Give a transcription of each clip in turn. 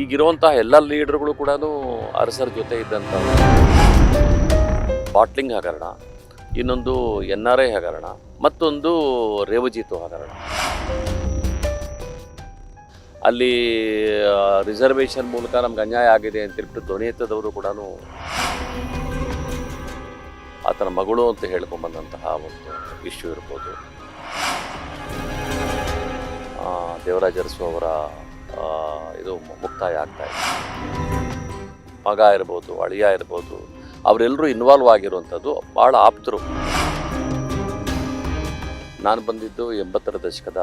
ಈಗಿರುವಂತಹ ಎಲ್ಲ ಲೀಡರ್ಗಳು ಕೂಡ ಅರಸರ ಜೊತೆ ಇದ್ದಂಥ ಬಾಟ್ಲಿಂಗ್ ಹಗರಣ, ಇನ್ನೊಂದು ಎನ್ ಆರ್ ಐ ಹಗರಣ, ಮತ್ತೊಂದು ರೇವಜೀತು ಹಗರಣ. ಅಲ್ಲಿ ರಿಸರ್ವೇಷನ್ ಮೂಲಕ ನಮ್ಗೆ ಅನ್ಯಾಯ ಆಗಿದೆ ಅಂತ ಹೇಳ್ಬಿಟ್ಟು ಧ್ವನಿ ಎತ್ತದವರು ಕೂಡ ಆತನ ಮಗಳು ಅಂತ ಹೇಳ್ಕೊಂಬಂದಂತಹ ಒಂದು ಇಶ್ಯೂ ಇರ್ಬೋದು. ದೇವರಾಜ ಅರಸು ಅವರ ಇದು ಮುಕ್ತಾಯ ಆಗ್ತಾ ಇದೆ. ಮಗ ಇರ್ಬೋದು, ಅಳಿಯ ಇರ್ಬೋದು ಅವರೆಲ್ಲರೂ ಇನ್ವಾಲ್ವ್ ಆಗಿರುವಂಥದ್ದು ಭಾಳ ಆಪ್ತರು. ನಾನು ಬಂದಿದ್ದು ಎಂಬತ್ತರ ದಶಕದ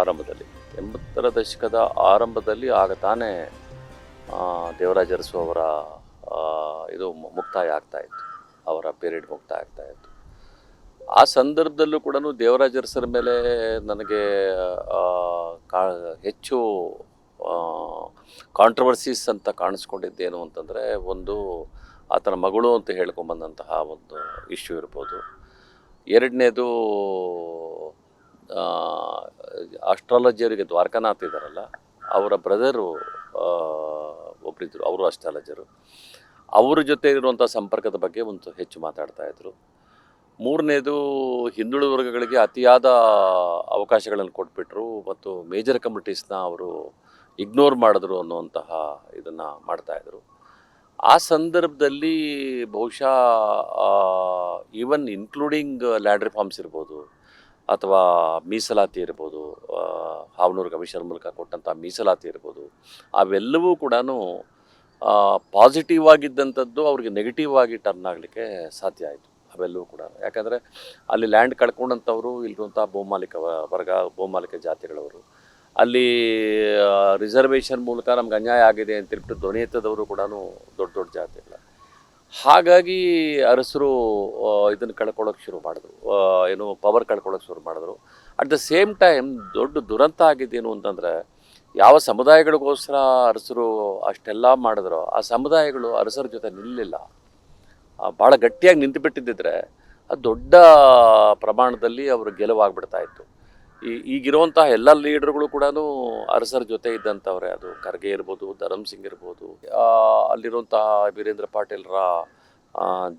ಆರಂಭದಲ್ಲಿ. ಎಂಬತ್ತರ ದಶಕದ ಆರಂಭದಲ್ಲಿ ಆಗ ತಾನೇ ದೇವರಾಜ ಅರಸು ಅವರ ಇದು ಮುಕ್ತಾಯ ಆಗ್ತಾ ಇತ್ತು. ಅವರ ಪೀರಿಯಡ್ ಮುಕ್ತಾಯ ಆಗ್ತಾ ಇತ್ತು. ಆ ಸಂದರ್ಭದಲ್ಲೂ ಕೂಡ ದೇವರಾಜ ಅರಸರ ಮೇಲೆ ನನಗೆ ಕಾ ಹೆಚ್ಚು ಕಾಂಟ್ರವರ್ಸೀಸ್ ಅಂತ ಕಾಣಿಸ್ಕೊಂಡಿದ್ದೇನು ಅಂತಂದರೆ ಒಂದು ಆತನ ಮಗಳು ಅಂತ ಹೇಳ್ಕೊಂಬಂದಂತಹ ಒಂದು ಇಶ್ಯೂ ಇರ್ಬೋದು. ಎರಡನೇದು ಅಸ್ಟ್ರಾಲಜಿಯವರಿಗೆ ದ್ವಾರಕಾನಾಥ್ ಇದ್ದಾರಲ್ಲ ಅವರ ಬ್ರದರು ಒಬ್ಬರಿದ್ದರು ಅವರು ಅಸ್ಟ್ರಾಲಜರು ಅವ್ರ ಜೊತೆ ಇರುವಂಥ ಸಂಪರ್ಕದ ಬಗ್ಗೆ ಒಂದು ಹೆಚ್ಚು ಮಾತಾಡ್ತಾ ಇದ್ರು. ಮೂರನೇದು, ಹಿಂದುಳಿದ ವರ್ಗಗಳಿಗೆ ಅತಿಯಾದ ಅವಕಾಶಗಳನ್ನು ಕೊಟ್ಬಿಟ್ರು ಮತ್ತು ಮೇಜರ್ ಕಮಿಟೀಸ್ನ ಅವರು ಇಗ್ನೋರ್ ಮಾಡಿದ್ರು ಅನ್ನುವಂತಹ ಇದನ್ನು ಮಾಡ್ತಾಯಿದ್ರು ಆ ಸಂದರ್ಭದಲ್ಲಿ ಬಹುಶಃ ಈವನ್ ಇನ್ಕ್ಲೂಡಿಂಗ್ ಲ್ಯಾಂಡ್ ರಿಫಾರ್ಮ್ಸ್ ಇರ್ಬೋದು, ಅಥವಾ ಮೀಸಲಾತಿ ಇರ್ಬೋದು ಹಾವನೂರು ಕಮಿಷನ್ ಮೂಲಕ ಕೊಟ್ಟಂಥ ಮೀಸಲಾತಿ ಇರ್ಬೋದು, ಅವೆಲ್ಲವೂ ಕೂಡ ಪಾಸಿಟಿವ್ ಆಗಿದ್ದಂಥದ್ದು ಅವ್ರಿಗೆ ನೆಗೆಟಿವ್ ಆಗಿ ಟರ್ನ್ ಆಗಲಿಕ್ಕೆ ಸಾಧ್ಯ ಆಯಿತು. ಅವೆಲ್ಲವೂ ಕೂಡ ಯಾಕಂದರೆ ಅಲ್ಲಿ ಲ್ಯಾಂಡ್ ಕಳ್ಕೊಂಡಂಥವ್ರು ಇಲ್ಲಿರುವಂಥ ಭೂಮಾಲಿಕ ವರ್ಗ, ಭೂಮಾಲಿಕ ಜಾತಿಗಳವರು ಅಲ್ಲಿ ರಿಸರ್ವೇಷನ್ ಮೂಲಕ ನಮ್ಗೆ ಅನ್ಯಾಯ ಆಗಿದೆ ಅಂತ ಹೇಳ್ಬಿಟ್ಟು ಧ್ವನಿ ಎತ್ತದವರು ಕೂಡ ದೊಡ್ಡ ದೊಡ್ಡ ಇಲ್ಲ ಹಾಗಾಗಿ ಅರಸರು ಇದನ್ನು ಕಳ್ಕೊಳ್ಳೋಕೆ ಶುರು ಮಾಡಿದ್ರು. ಏನು ಪವರ್ ಕಳ್ಕೊಳ್ಳೋಕೆ ಶುರು ಮಾಡಿದ್ರು. ಅಟ್ ದ ಸೇಮ್ ಟೈಮ್ ದೊಡ್ಡ ದುರಂತ ಆಗಿದ್ದೇನು ಅಂತಂದರೆ, ಯಾವ ಸಮುದಾಯಗಳಿಗೋಸ್ಕರ ಅರಸರು ಅಷ್ಟೆಲ್ಲ ಮಾಡಿದ್ರು, ಆ ಸಮುದಾಯಗಳು ಅರಸರ ಜೊತೆ ನಿಲ್ಲಲಿಲ್ಲ ಭಾಳ ಗಟ್ಟಿಯಾಗಿ ನಿಂತು ಬಿಟ್ಟಿದ್ದಿದ್ರೆ ಅದು ದೊಡ್ಡ ಪ್ರಮಾಣದಲ್ಲಿ ಅವರು ಗೆಲುವಾಗ್ಬಿಡ್ತಾ ಇತ್ತು. ಈ ಈಗಿರುವಂತಹ ಎಲ್ಲ ಲೀಡರ್ಗಳು ಕೂಡ ಅರಸರ ಜೊತೆ ಇದ್ದಂಥವ್ರೆ. ಅದು ಖರ್ಗೆ ಇರ್ಬೋದು, ಧರಮ್ ಸಿಂಗ್ ಇರ್ಬೋದು ಅಲ್ಲಿರುವಂತಹ ವೀರೇಂದ್ರ ಪಾಟೀಲ್ರ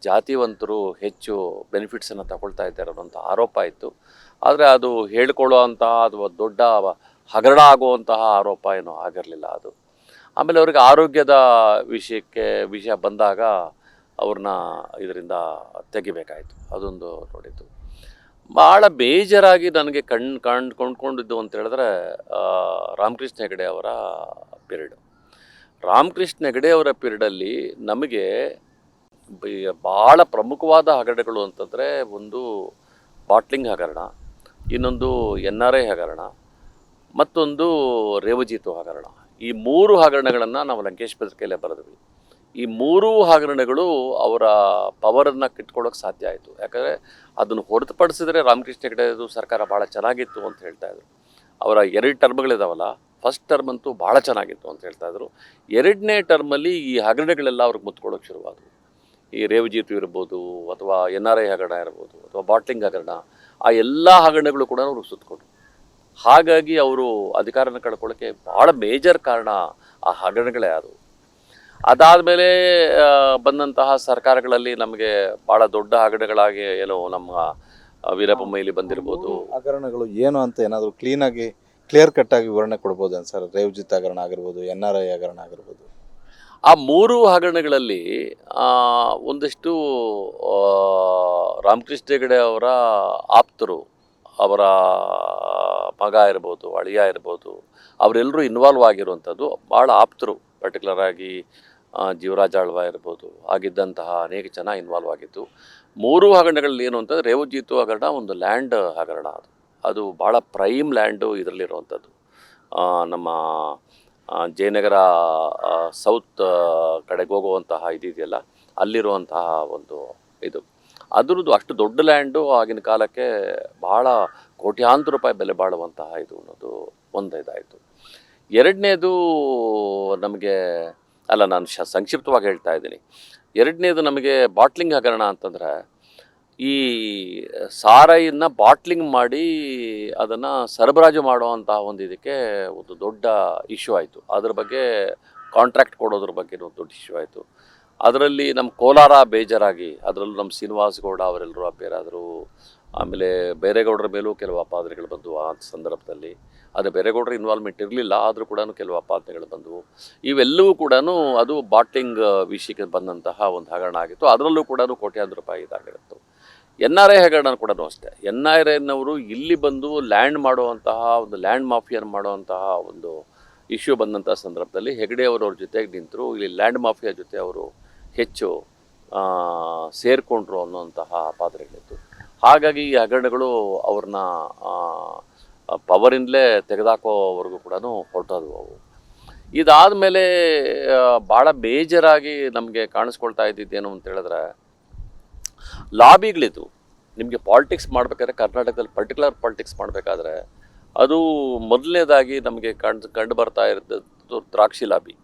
ಜಾತಿವಂತರು ಹೆಚ್ಚು ಬೆನಿಫಿಟ್ಸನ್ನು ತಗೊಳ್ತಾ ಇದ್ದಾರೆ ಅನ್ನೋಂಥ ಆರೋಪ ಇತ್ತು. ಆದರೆ ಅದು ಹೇಳ್ಕೊಳ್ಳುವಂತಹ ಅಥವಾ ದೊಡ್ಡ ಹಗರಣ ಆಗುವಂತಹ ಆರೋಪ ಏನೂ ಆಗಿರಲಿಲ್ಲ ಅದು. ಆಮೇಲೆ ಅವ್ರಿಗೆ ಆರೋಗ್ಯದ ವಿಷಯಕ್ಕೆ ವಿಷಯ ಬಂದಾಗ ಅವ್ರನ್ನ ಇದರಿಂದ ತೆಗಿಬೇಕಾಯಿತು. ಅದೊಂದು ನೋಡಿದ್ದು. ಭಾಳ ಬೇಜಾರಾಗಿ ನನಗೆ ಕಣ್ ಕಂಡು ಕೊಂಡ್ಕೊಂಡಿದ್ದು ಅಂತ ಹೇಳಿದ್ರೆ ರಾಮಕೃಷ್ಣ ಹೆಗಡೆ ಅವರ ಪೀರಿಯಡ್. ರಾಮಕೃಷ್ಣ ಹೆಗಡೆ ಅವರ ಪೀರಿಯಡಲ್ಲಿ ನಮಗೆ ಭಾಳ ಪ್ರಮುಖವಾದ ಹಗರಣಗಳು ಅಂತಂದರೆ ಒಂದು ಬಾಟ್ಲಿಂಗ್ ಹಗರಣ, ಇನ್ನೊಂದು ಎನ್ ಆರ್ ಐ ಹಗರಣ, ಮತ್ತೊಂದು ರೇವಜೀತು ಹಗರಣ. ಈ ಮೂರು ಹಗರಣಗಳನ್ನು ನಾವು ಲಂಕೇಶ್ ಪತ್ರಿಕೆಯಲ್ಲೇ ಬರೆದ್ವಿ. ಈ ಮೂರೂ ಹಗರಣಗಳು ಅವರ ಪವರನ್ನು ಕಿಟ್ಕೊಳ್ಳೋಕೆ ಸಾಧ್ಯ ಆಯಿತು. ಯಾಕಂದರೆ ಅದನ್ನು ಹೊರತುಪಡಿಸಿದ್ರೆ ರಾಮಕೃಷ್ಣ ಹೆಗಡೆದು ಸರ್ಕಾರ ಭಾಳ ಚೆನ್ನಾಗಿತ್ತು ಅಂತ ಹೇಳ್ತಾ ಇದ್ರು. ಅವರ ಎರಡು ಟರ್ಮ್ಗಳಿದಾವಲ್ಲ, ಫಸ್ಟ್ ಟರ್ಮ್ ಅಂತೂ ಭಾಳ ಚೆನ್ನಾಗಿತ್ತು ಅಂತ ಹೇಳ್ತಾ ಇದ್ರು. ಎರಡನೇ ಟರ್ಮಲ್ಲಿ ಈ ಹಗರಣಗಳೆಲ್ಲ ಅವ್ರಿಗೆ ಮುತ್ಕೊಳ್ಳೋಕೆ ಶುರುವಾದವು. ಈ ರೇವಜಿತು ಇರ್ಬೋದು ಅಥವಾ ಎನ್ ಆರ್ ಐ ಹಗರಣ ಇರ್ಬೋದು ಅಥವಾ ಬಾಟ್ಲಿಂಗ್ ಹಗರಣ, ಆ ಎಲ್ಲ ಹಗರಣಗಳು ಕೂಡ ಅವ್ರಿಗೆ ಸುತ್ತಕೊಂಡ್ರು ಹಾಗಾಗಿ ಅವರು ಅಧಿಕಾರನ ಕಳ್ಕೊಳ್ಳೋಕ್ಕೆ ಭಾಳ ಮೇಜರ್ ಕಾರಣ ಆ ಹಗರಣಗಳೇ ಆದವು. ಅದಾದಮೇಲೆ ಬಂದಂತಹ ಸರ್ಕಾರಗಳಲ್ಲಿ ನಮಗೆ ಭಾಳ ದೊಡ್ಡ ಹಗರಣಗಳಾಗಿ ಏನೋ ನಮ್ಮ ವೀರಬೊಮ್ಮೆಯಲ್ಲಿ ಬಂದಿರ್ಬೋದು. ಹಗರಣಗಳು ಏನು ಅಂತ ಏನಾದರೂ ಕ್ಲೀನಾಗಿ ಕ್ಲಿಯರ್ ಕಟ್ ಆಗಿ ವಿವರಣೆ ಕೊಡ್ಬೋದು ಸರ್? ರೇವ್ಜಿತ್ ಹಗರಣ ಆಗಿರ್ಬೋದು ಎನ್ ಆರ್ ಐ ಹಗರಣ ಆಗಿರ್ಬೋದು. ಆ ಮೂರು ಹಗರಣಗಳಲ್ಲಿ ಒಂದಿಷ್ಟು ರಾಮಕೃಷ್ಣ ಹೆಗಡೆ ಅವರ ಆಪ್ತರು ಅವರ ಮಗ ಇರ್ಬೋದು ಅಳಿಯ ಇರ್ಬೋದು ಅವರೆಲ್ಲರೂ ಇನ್ವಾಲ್ವ್ ಆಗಿರುವಂಥದ್ದು ಭಾಳ ಆಪ್ತರು ಪರ್ಟಿಕ್ಯುಲರ್ ಆಗಿ ಜೀವರಾಜ ಆಳ್ವ ಇರ್ಬೋದು, ಆಗಿದ್ದಂತಹ ಅನೇಕ ಜನ ಇನ್ವಾಲ್ವ್ ಆಗಿದ್ದು. ಮೂರು ಹಗರಣಗಳಲ್ಲಿ ಏನು ಅಂತಂದರೆ ರೇವಜಿತು ಹಗರಣ ಒಂದು ಲ್ಯಾಂಡ್ ಹಗರಣ ಅದು. ಅದು ಭಾಳ ಪ್ರೈಮ್ ಲ್ಯಾಂಡು ಇದರಲ್ಲಿರುವಂಥದ್ದು. ನಮ್ಮ ಜಯನಗರ ಸೌತ್ ಕಡೆಗೆ ಹೋಗುವಂತಹ ಇದಿದೆಯಲ್ಲ ಅಲ್ಲಿರುವಂತಹ ಒಂದು ಇದು. ಅದರದ್ದು ಅಷ್ಟು ದೊಡ್ಡ ಲ್ಯಾಂಡು ಆಗಿನ ಕಾಲಕ್ಕೆ ಭಾಳ ಕೋಟ್ಯಾಂತರ ರೂಪಾಯಿ ಬೆಲೆ ಬಾಳುವಂತಹ ಇದು ಅನ್ನೋದು ಒಂದು ಇದಾಯಿತು. ಎರಡನೇದು ನಮಗೆ ಅಲ್ಲ, ನಾನು ಶ, ಸಂಕ್ಷಿಪ್ತವಾಗಿ ಹೇಳ್ತಾ ಇದ್ದೀನಿ. ಎರಡನೇದು ನಮಗೆ ಬಾಟ್ಲಿಂಗ್ ಹಗರಣ ಅಂತಂದರೆ, ಈ ಸಾರಾಯಿನ ಬಾಟ್ಲಿಂಗ್ ಮಾಡಿ ಅದನ್ನು ಸರಬರಾಜು ಮಾಡುವಂತಹ ಒಂದು ಇದಕ್ಕೆ ಒಂದು ದೊಡ್ಡ ಇಶ್ಯೂ ಆಯಿತು. ಅದ್ರ ಬಗ್ಗೆ ಕಾಂಟ್ರಾಕ್ಟ್ ಕೊಡೋದ್ರ ಬಗ್ಗೆ ಒಂದು ದೊಡ್ಡ ಇಶ್ಯೂ ಆಯಿತು. ಅದರಲ್ಲಿ ನಮ್ಮ ಕೋಲಾರ ಬೇಜಾರಾಗಿ, ಅದರಲ್ಲೂ ನಮ್ಮ ಶ್ರೀನಿವಾಸ್ ಗೌಡ ಅವರೆಲ್ಲರೂ ಅಪೇರಾದರು ಆಮೇಲೆ ಬೇರೆಗೌಡರ ಮೇಲೂ ಕೆಲವು ಅಪಾದನೆಗಳು ಬಂದವು ಆ ಸಂದರ್ಭದಲ್ಲಿ ಆದರೆ ಬೇರೆಗೌಡರ ಇನ್ವಾಲ್ವ್ಮೆಂಟ್ ಇರಲಿಲ್ಲ, ಆದರೂ ಕೂಡ ಕೆಲವು ಅಪಾದನೆಗಳು ಬಂದವು. ಇವೆಲ್ಲವೂ ಕೂಡ ಅದು ಬಾಟ್ಲಿಂಗ್ ವಿಷಯಕ್ಕೆ ಬಂದಂತಹ ಒಂದು ಹಗರಣ ಆಗಿತ್ತು. ಅದರಲ್ಲೂ ಕೂಡ ಕೋಟ್ಯಾಂತರ ರೂಪಾಯಿ ಇದಾಗಿರುತ್ತೆ ಎನ್ ಆರ್ ಐ ಹಗರಣ ಕೂಡ ಅಷ್ಟೇ. ಎನ್ ಆರ್ ಐನವರು ಇಲ್ಲಿ ಬಂದು ಲ್ಯಾಂಡ್ ಮಾಡುವಂತಹ ಒಂದು ಲ್ಯಾಂಡ್ ಮಾಫಿಯನ್ ಮಾಡುವಂತಹ ಒಂದು ಇಶ್ಯೂ ಬಂದಂಥ ಸಂದರ್ಭದಲ್ಲಿ ಹೆಗಡೆ ಅವರವ್ರ ಜೊತೆಗೆ ನಿಂತರು. ಇಲ್ಲಿ ಲ್ಯಾಂಡ್ ಮಾಫಿಯಾ ಜೊತೆ ಅವರು ಹೆಚ್ಚು ಸೇರಿಕೊಂಡ್ರು ಅನ್ನುವಂತಹ ಪಾತ್ರೆಗಳಿತ್ತು. ಹಾಗಾಗಿ ಈ ಹಗರಣಗಳು ಅವ್ರನ್ನ ಪವರಿಂದಲೇ ತೆಗೆದಾಕೋವರೆಗೂ ಕೂಡ ಹೊರಟೋದು ಅವು. ಇದಾದ ಮೇಲೆ ಭಾಳ ಬೇಜಾರಾಗಿ ನಮಗೆ ಕಾಣಿಸ್ಕೊಳ್ತಾ ಇದ್ದಿದ್ದೇನು ಅಂತ ಹೇಳಿದ್ರೆ ಲಾಬಿಗಳಿದು ನಿಮಗೆ ಪಾಲಿಟಿಕ್ಸ್ ಮಾಡಬೇಕಾದ್ರೆ ಕರ್ನಾಟಕದಲ್ಲಿ ಪರ್ಟಿಕ್ಯುಲರ್ ಪಾಲಿಟಿಕ್ಸ್ ಮಾಡಬೇಕಾದ್ರೆ, ಅದು ಮೊದಲನೇದಾಗಿ ನಮಗೆ ಕಂಡು ಕಂಡು ಬರ್ತಾ ಇರೋದು ದ್ರಾಕ್ಷಿ ಲಾಬಿ.